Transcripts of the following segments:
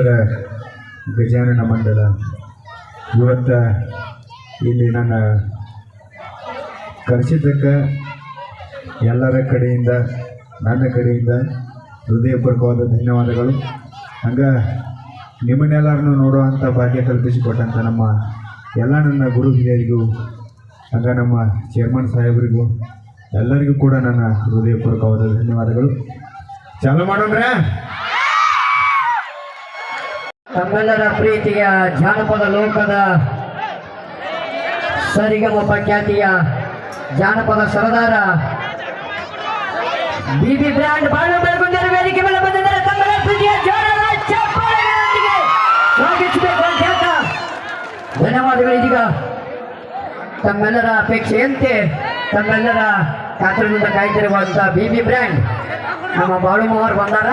ಸಿದ್ದೇಶ್ವರ ಗಜಾನನ ಮಂಡಲ. ಇವತ್ತ ಇಲ್ಲಿ ನನ್ನ ಕರೆಸಿದ್ದಕ್ಕೆ ಎಲ್ಲರ ಕಡೆಯಿಂದ, ನನ್ನ ಕಡೆಯಿಂದ ಹೃದಯಪೂರ್ವಕವಾದ ಧನ್ಯವಾದಗಳು. ಹಂಗೆ ನಿಮ್ಮನ್ನೆಲ್ಲರನ್ನು ನೋಡುವಂಥ ಭಾಗ್ಯ ಕಲ್ಪಿಸಿಕೊಟ್ಟಂಥ ನಮ್ಮ ಎಲ್ಲ ನನ್ನ ಗುರು ಹಿರಿಯರಿಗೂ, ಹಂಗೆ ನಮ್ಮ ಚೇರ್ಮನ್ ಸಾಹೇಬರಿಗೂ, ಎಲ್ಲರಿಗೂ ಕೂಡ ನನ್ನ ಹೃದಯಪೂರ್ವಕವಾದ ಧನ್ಯವಾದಗಳು. ಚಾಲು ಮಾಡೋಣ್ರೆ? ತಮ್ಮೆಲ್ಲರ ಪ್ರೀತಿಯ ಜಾನಪದ ಲೋಕದ ಸರಿಗಮಪ ಖ್ಯಾತಿಯ ಜಾನಪದ ಸರದಾರ. ಬಿಬಿ ಬ್ರ್ಯಾಂಡ್ ಬಾಳು ಬೆಳಗುಂದರ ವೇದಿಕೆ ಮೇಲೆ ಬಂದಿದ್ದಾರೆ. ತಮ್ಮೆಲ್ಲ ಪ್ರೀತಿಯ ಜೋರಾದ ಚಪ್ಪಾಳೆಗಳೊಂದಿಗೆ ಸ್ವಾಗತಿಸಬೇಕು ಅಂತ ಹೇಳ್ತಾ ಧನ್ಯವಾದಗಳು ಇದೀಗ. ತಮ್ಮೆಲ್ಲರ ಅಪೇಕ್ಷೆಯಂತೆ ತಮ್ಮೆಲ್ಲರ ಕಾತರದಿಂದ ಕಾಯ್ತಿರುವಂತ ಬಿಬಿ ಬ್ರ್ಯಾಂಡ್. ನಮ್ಮ ಬಾಳು ಮೋಹರ್ ಬಂದಾರ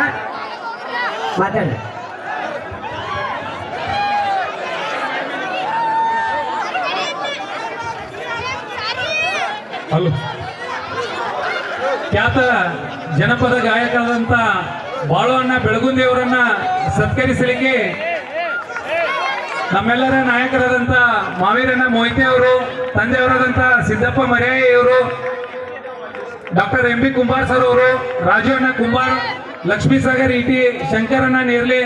ಮಾತಾಡಿ. ಹಲೋ ಖ್ಯಾತ ಜನಪದ ಗಾಯಕರಾದಂಥ ಬಾಳುವಣ್ಣ ಬೆಳಗುಂದಿಯವರನ್ನ ಸತ್ಕರಿಸಲಿಕ್ಕೆ ನಮ್ಮೆಲ್ಲರ ನಾಯಕರಾದಂಥ ಮಾವೀರಣ್ಣ ಮೊಯ್ತೆ ಅವರು ತಂದೆಯವರಾದಂಥ Siddappa ಮರ್ಯಾಯಿಯವರು doctor M B Kumbar sir ಅವರು, ರಾಜು ಅಣ್ಣ ಕುಂಬಾರ್, ಲಕ್ಷ್ಮೀ ಸಾಗರ್ ಇಟಿ ಶಂಕರಣ್ಣ ನೇರ್ಲೆ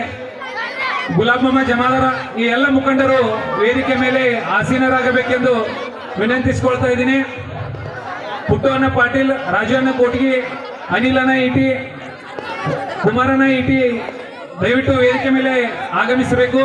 ಗುಲಾಬಮ್ಮ ಜಮಾದಾರ, ಈ ಎಲ್ಲ ಮುಖಂಡರು ವೇದಿಕೆ ಮೇಲೆ ಆಸೀನರಾಗಬೇಕೆಂದು ವಿನಂತಿಸಿಕೊಳ್ತಾ ಇದ್ದೀನಿ. ಪುಟ್ಟವನ್ನ ಪಾಟೀಲ್ ರಾಜಣ್ಣ ಕೋಟ್ಗಿ ಅನಿಲನ ಇಟಿ ಕುಮಾರನ ಇಟಿ ದಯವಿಟ್ಟು ವೇದಿಕೆ ಮೇಲೆ ಆಗಮಿಸಬೇಕು.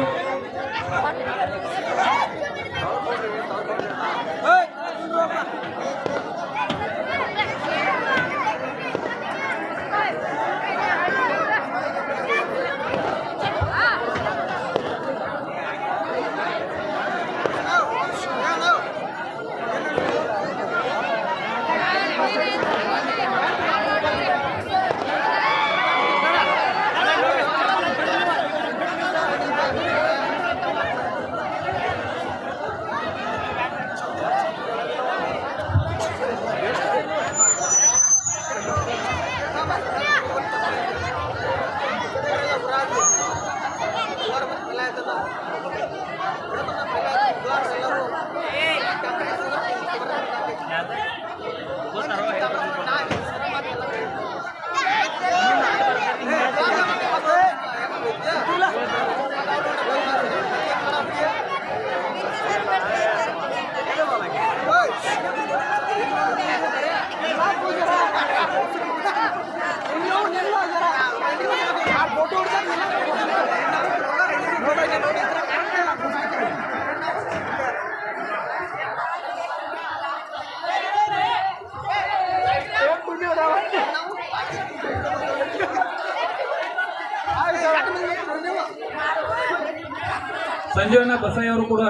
ಸಂಜೀವನ ಬಸಯ್ಯ ಅವರು ಕೂಡ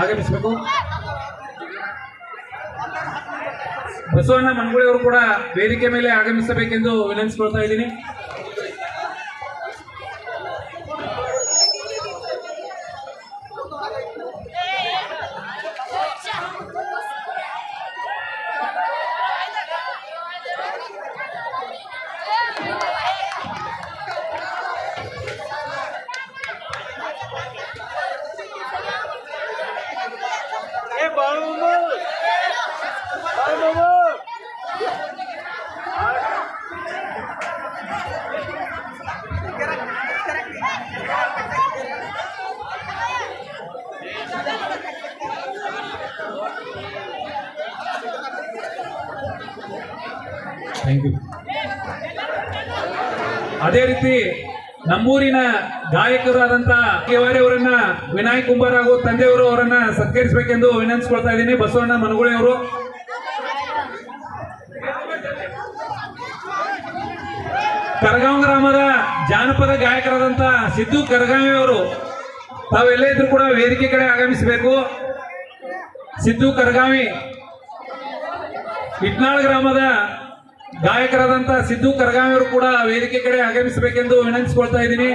ಆಗಮಿಸಬೇಕು. ಬಸವಣ್ಣ ಮನಗುಳಿಯವರು ಕೂಡ ವೇದಿಕೆ ಮೇಲೆ ಆಗಮಿಸಬೇಕೆಂದು ವಿನಂತಿಸಿಕೊಳ್ತಾ ಇದ್ದೀನಿ. ಥ್ಯಾಂಕ್ ಯು ಅದೇ ರೀತಿ ನಮ್ಮೂರಿನ ಗಾಯಕರಾದಂತ ಅವರನ್ನ, ವಿನಾಯಕ್ ಕುಂಬಾರ್ ಹಾಗೂ ತಂದೆಯವರು ಅವರನ್ನ ಸತ್ಕರಿಸಬೇಕೆಂದು ವಿನಂತಿಸ್ಕೊಳ್ತಾ ಇದ್ದೀನಿ. ಬಸವಣ್ಣ ಮನಗುಳಿ ಅವರು. ಕರಗಾಂವ್ ಗ್ರಾಮದ ಜಾನಪದ ಗಾಯಕರಾದಂತ ಸಿದ್ದು ಕರಗಾವಿ ಅವರು ತಾವೆಲ್ಲ ಇದ್ರು ಕೂಡ ವೇದಿಕೆ ಕಡೆ ಆಗಮಿಸಬೇಕು. ಸಿದ್ದು ಕರಗಾವಿ, ಇಟ್ನಾಳ್ ಗ್ರಾಮದ ಗಾಯಕರಾದಂತ ಸಿದ್ದು ಕರಗಾವಿ ಅವರು ಕೂಡ ವೇದಿಕೆ ಕಡೆ ಆಗಮಿಸಬೇಕೆಂದು ವಿನಂತಿಸಿಕೊಳ್ತಾ ಇದ್ದೀನಿ.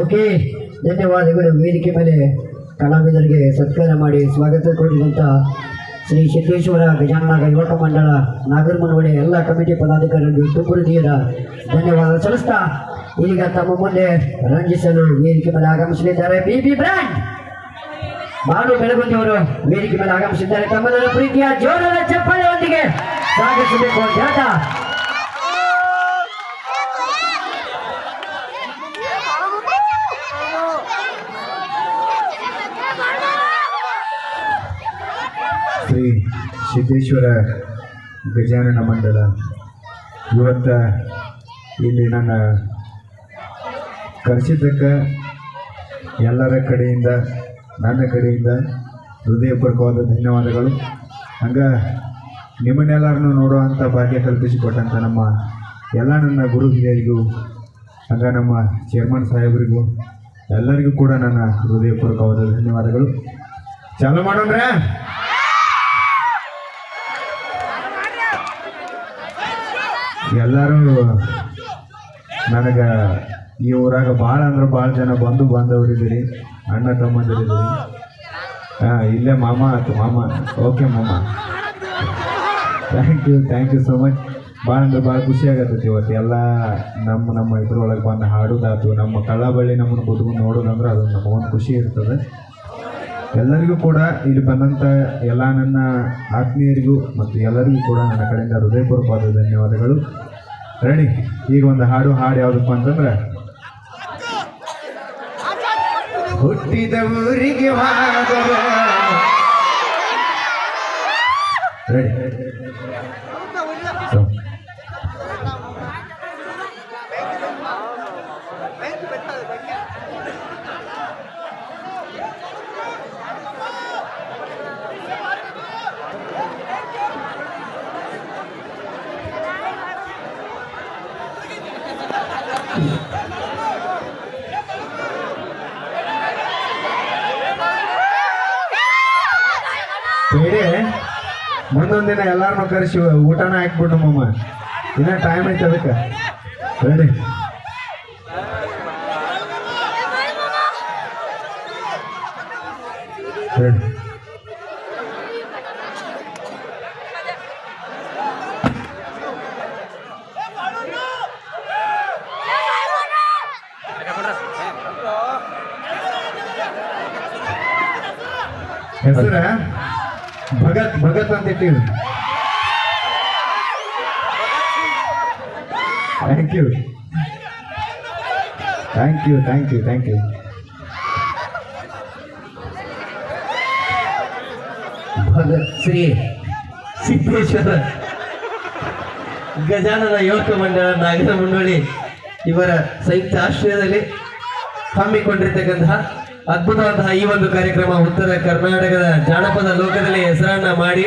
ಓಕೆ, ಧನ್ಯವಾದಗಳು. ವೇದಿಕೆ ಮೇಲೆ ಕಲಾವಿದರಿಗೆ ಸತ್ಕಾರ ಮಾಡಿ ಸ್ವಾಗತ ಕೋರಿದಂಥ ಶ್ರೀ ಸಿದ್ದೇಶ್ವರ ಗಜಾನ ಯುವಕ ಮಂಡಳ ನಾಗರಮನವಳಿ ಎಲ್ಲ ಕಮಿಟಿ ಪದಾಧಿಕಾರಿಗಳಿಗೆ ತುಂಬು ಹೃದಯದ ಧನ್ಯವಾದ ಸಲ್ಲಿಸ್ತಾ, ಈಗ ತಮ್ಮ ಮುಂದೆ ರಂಜಿಸಲು ವೇದಿಕೆ ಮೇಲೆ ಆಗಮಿಸಲಿದ್ದಾರೆ ಬಿ ಬಿ ಬ್ರ್ಯಾಂಡ್. ಬಾನು ಬೆಳಗುಂದಿಯವರು ವೇದಿಕೆ ಮೇಲೆ ಆಗಮಿಸಿದ್ದಾರೆ. ತಮ್ಮೆಲ್ಲರ ಪ್ರೀತಿಯ ಜೋರದ ಚಪ್ಪಳೆಯೊಂದಿಗೆ ಸ್ವಾಗತಿಸಬೇಕು. ಅಂತ ಶ್ರೀ ಸಿದ್ದೇಶ್ವರ ಗಜಾನನ ಮಂಡಲ. ಇವತ್ತ ಇಲ್ಲಿ ನನ್ನ ಕರೆಸಿದ್ದಕ್ಕೆ ಎಲ್ಲರ ಕಡೆಯಿಂದ, ನನ್ನ ಕಡೆಯಿಂದ ಹೃದಯಪೂರ್ವಕವಾದ ಧನ್ಯವಾದಗಳು. ಹಂಗೆ ನಿಮ್ಮನ್ನೆಲ್ಲರನ್ನು ನೋಡುವಂಥ ಭಾಗ್ಯ ಕಲ್ಪಿಸಿಕೊಟ್ಟಂಥ ನಮ್ಮ ಎಲ್ಲ ನನ್ನ ಗುರು ಹಿರಿಯರಿಗೂ, ಹಂಗೆ ನಮ್ಮ ಚೇರ್ಮನ್ ಸಾಹೇಬರಿಗೂ, ಎಲ್ಲರಿಗೂ ಕೂಡ ನನ್ನ ಹೃದಯಪೂರ್ವಕವಾದ ಧನ್ಯವಾದಗಳು. ಚಾಲು ಮಾಡೋಣ್ರೆ? ಎಲ್ಲರೂ ನನಗೆ ಈ ಊರಾಗ ಭಾಳ ಅಂದ್ರೆ ಭಾಳ ಜನ ಬಂದು ಬಂದವರಿದ್ದೀರಿ, ಅಣ್ಣ ತಮ್ಮಂದಿರಿದ್ದೀರಿ. ಹಾಂ, ಇಲ್ಲೇ ಮಾಮ ಆಯ್ತು, ಮಾಮ. ಓಕೆ ಮಾಮ. Thank you thank you so much ಭಾಳ ಅಂದ್ರೆ ಭಾಳ ಖುಷಿ ಆಗತ್ತೈತಿ ಇವತ್ತು ಎಲ್ಲ ನಮ್ಮ ನಮ್ಮ ಇದ್ರೊಳಗೆ ಬಂದು ಹಾಡೋದಾಯ್ತು ನಮ್ಮ ಕಳ್ಳ ಬಳ್ಳಿ ನಮ್ಮನ್ನು ಕುತ್ಕೊಂಡು ನೋಡೋದಂದ್ರೆ ಅದು ನಮಗೊಂದು ಖುಷಿ ಇರ್ತದೆ. ಎಲ್ಲರಿಗೂ ಕೂಡ ಇಲ್ಲಿ ಬಂದಂಥ ಎಲ್ಲ ನನ್ನ ಆತ್ಮೀಯರಿಗೂ ಮತ್ತು ಎಲ್ಲರಿಗೂ ಕೂಡ ನನ್ನ ಕಡೆಯಿಂದ ಹೃದಯಪೂರ್ವಕವಾದ ಧನ್ಯವಾದಗಳು. ರೆಡಿ ಈಗ ಒಂದು ಹಾಡು ಹಾಡು ಯಾವುದಪ್ಪ ಅಂತಂದ್ರೆ, ಹುಟ್ಟಿದ ಊರಿಗೆ ಬೇರೆ ಮುಂದೊಂದು ದಿನ ಎಲ್ಲಾರನ್ನೂ ಕರೆಸಿ ಊಟನ ಹಾಕ್ಬಿಟ್ಟು ಮಮ್ಮ ಇನ್ನ ಟೈಮ್ ಐತೆ ಅದಕ್ಕೆ. ರೆಡಿ ರೆಡಿ ಹೆಸರ? ಭಗತ್ ಭಗತ್ ಅಂತ ಇಟ್ಟಿದ್ರು thank you thank you thank you thank you Bhagat Shri Siddeshwara Gajanana Yuvaka Mandala ನಾಗರ ಮಂಡಳಿ ಇವರ ಸಂಯುಕ್ತ ಆಶ್ರಯದಲ್ಲಿ ಹಮ್ಮಿಕೊಂಡಿರ್ತಕ್ಕಂತಹ ಅದ್ಭುತವಾದಂತಹ ಈ ಒಂದು ಕಾರ್ಯಕ್ರಮ ಉತ್ತರ ಕರ್ನಾಟಕದ ಜಾನಪದ ಲೋಕದಲ್ಲಿ ಹೆಸರನ್ನ ಮಾಡಿ,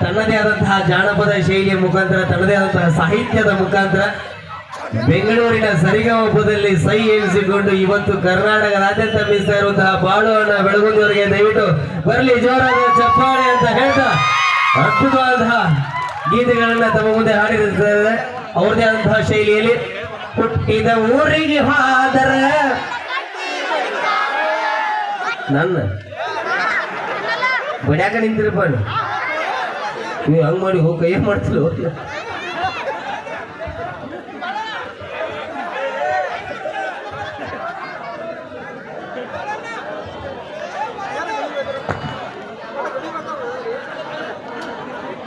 ತನ್ನದೇ ಆದಂತಹ ಜಾನಪದ ಶೈಲಿಯ ಮುಖಾಂತರ, ತನ್ನದೇ ಆದಂತಹ ಸಾಹಿತ್ಯದ ಮುಖಾಂತರ ಬೆಂಗಳೂರಿನ ಸರಿಗಮಪದಲ್ಲಿ ಸೈ ಎನಿಸಿಕೊಂಡು ಇವತ್ತು ಕರ್ನಾಟಕ ಕರ್ನಾಟಕದಾದ್ಯಂತ ಮೀಸ್ತಾ ಇರುವಂತಹ ಬಾಳುವನ್ನ ಬೆಳಗುಂದವರಿಗೆ ದಯವಿಟ್ಟು ಬರಲಿ, ಜೋರಾದ ಚಪ್ಪಾಳೆ ಅಂತ ಹೇಳ್ತಾ ಅದ್ಭುತವಾದ ಗೀತೆಗಳನ್ನ ತಮ್ಮ ಮುಂದೆ ಹಾಡಿರುತ್ತಾರೆ. ಅವ್ರದೇ ಆದಂತಹ ಶೈಲಿಯಲ್ಲಿ, ಹುಟ್ಟಿದ ಊರಿಗೆ ಹೋದರ ನನ್ನ. ಬಡ್ಯಾಕ ನಿಂತಿರಪ್ಪ ನೀವು ಹಂಗ ಮಾಡಿ ಹೋಗಿ ಕೈ ಮಾಡ್ತಿಲ್ಲ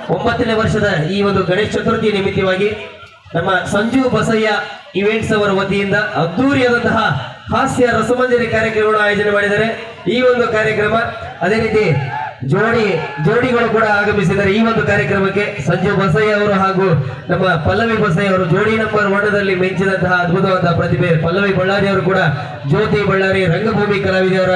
ಒಂಬತ್ತನೇ ವರ್ಷದ ಈ ಒಂದು ಗಣೇಶ ಚತುರ್ಥಿ ನಿಮಿತ್ತವಾಗಿ ನಮ್ಮ ಸಂಜು ಬಸಯ್ಯ ಇವೆಂಟ್ಸ್ ಅವರ ವತಿಯಿಂದ ಅದ್ದೂರಿಯಾದಂತಹ ಹಾಸ್ಯ ರಸಮಂಜರಿ ಕಾರ್ಯಕ್ರಮವನ್ನು ಆಯೋಜನೆ ಮಾಡಿದ್ದಾರೆ. ಈ ಒಂದು ಕಾರ್ಯಕ್ರಮ ಅದೇ ರೀತಿ ಜೋಡಿ, ಜೋಡಿಗಳು ಕೂಡ ಆಗಮಿಸಿದ್ದಾರೆ. ಈ ಒಂದು ಕಾರ್ಯಕ್ರಮಕ್ಕೆ ಸಂಜೀವ್ ಬಸಯ್ಯ ಅವರು ಹಾಗೂ ನಮ್ಮ ಪಲ್ಲವಿ ಬಸಯ್ಯ ಅವರು ಜೋಡಿ ನಂಬರ್ ಒನ್ನದಲ್ಲಿ ಮಿಂಚಿದಂತಹ ಅದ್ಭುತವಾದ ಪ್ರತಿಭೆ ಪಲ್ಲವಿ ಬಳ್ಳಾರಿ ಅವರು ಕೂಡ ಜ್ಯೋತಿ ಬಳ್ಳಾರಿ ರಂಗಭೂಮಿ ಕಲಾವಿದೆಯವರ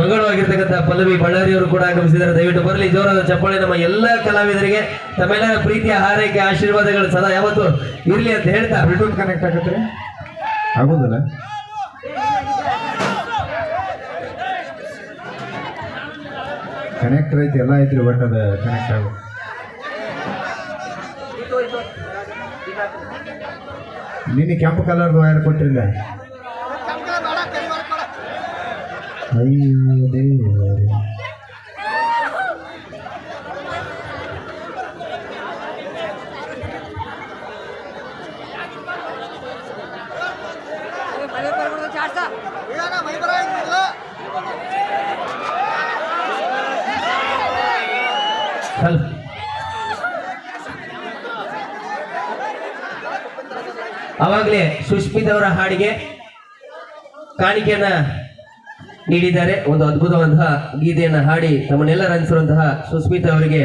ಮಗಳು ಆಗಿರ್ತಕ್ಕಂಥ ಪಲ್ಲವಿ ಬಳ್ಳಾರಿ ಅವರು ಕೂಡ ಆಗಮಿಸಿದ್ದಾರೆ. ದಯವಿಟ್ಟು ಬರಲಿ. ಜೋರಾದ ಚಪ್ಪಾಳೆ ನಮ್ಮ ಎಲ್ಲ ಕಲಾವಿದರಿಗೆ. ತಮ್ಮೆಲ್ಲರ ಪ್ರೀತಿಯ ಹಾರೈಕೆ, ಆಶೀರ್ವಾದಗಳು ಸದಾ ಯಾವತ್ತು ಇರಲಿ ಅಂತ ಹೇಳ್ತಾ ಕನೆಕ್ಟ್ ಆಗುತ್ತೆ ಆಗೋದಿಲ್ಲ. ಕನೆಕ್ಟರ್ ಐತಿ ಎಲ್ಲ ಐತ್ರಿ ಬಟ್ ಅದು ಕನೆಕ್ಟ್ ಆಗ ನಿನ್ನೆ ಕೆಂಪು ಕಲರ್ದು ವೈರ್ ಕೊಟ್ಟಿಲ್ಲ. ಅಯ್ಯೋ ದೇವರೇ. ಅವಾಗಲೇ ಸುಷ್ಮಿತ್ ಅವರ ಹಾಡಿಗೆ ಕಾಣಿಕೆಯನ್ನ ನೀಡಿದ್ದಾರೆ. ಒಂದು ಅದ್ಭುತವಾದ ಗೀತೆಯನ್ನ ಹಾಡಿ ನಮ್ಮನ್ನೆಲ್ಲರ ಅನಿಸಿರುವಂತಹ ಸುಷ್ಮಿತ್ ಅವರಿಗೆ.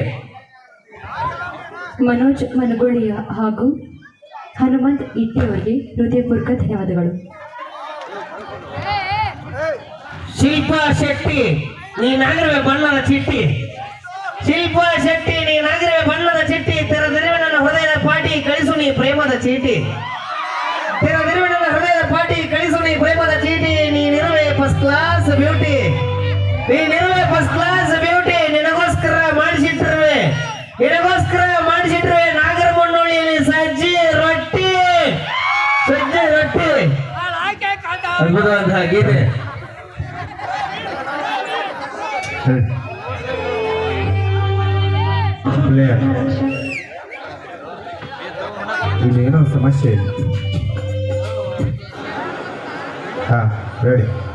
ಮನೋಜ್ ಮನಗೋಳಿಯ ಹಾಗೂ ಹನುಮಂತ್ ಇಟ್ಟಿ ಅವರಿಗೆ ಹೃದಯಪೂರ್ವಕ ಧನ್ಯವಾದಗಳು. ಶಿಲ್ಪಾ ಶೆಟ್ಟಿ ನೀನಾಗಿರುವ ಬಣ್ಣದ ಚಿಟ್ಟಿ. ಶಿಲ್ಪಾ ಶೆಟ್ಟಿ ನೀನಾಗಿರುವೆ ಬಣ್ಣದ ಚಿಟ್ಟಿ ತೆರೆದಿರುವೆ ನನ್ನ ಹೃದಯದ ಪಾಟಿ, ಕಳಿಸು ನೀ ಪ್ರೇಮದ ಚೀಟಿ. ತೆರೆದಿರುವೆ ನನ್ನ ಹೃದಯದ ಪಾಟಿ, ಕಳಿಸು ನೀ ಪ್ರೇಮದ ಚೀಟಿ ನೀನಿರುವೆ ಫಸ್ಟ್ ಕ್ಲಾಸ್ ಬ್ಯೂಟಿ ನೀನಿರುವೆ ಫಸ್ಟ್ ಕ್ಲಾಸ್ ಬ್ಯೂಟಿ ನಿನಗೋಸ್ಕರ ಮಾಡಿಸಿಟ್ಟಿರುವೆ. ನಿನಗೋಸ್ಕರ ಮಾಡಿಸಿಟ್ಟಿರುವೆ ನಾಗರ ಮುನ್ನೋಳಿಯಲ್ಲಿ ಸಜ್ಜಿ ರೊಟ್ಟಿ. ಸಜ್ಜಿ ರೊಟ್ಟಿ. ಅದ್ಭುತವಾದ ಗೀತೆ. mulher. Primeiro, é mais cheio. Tá, ready?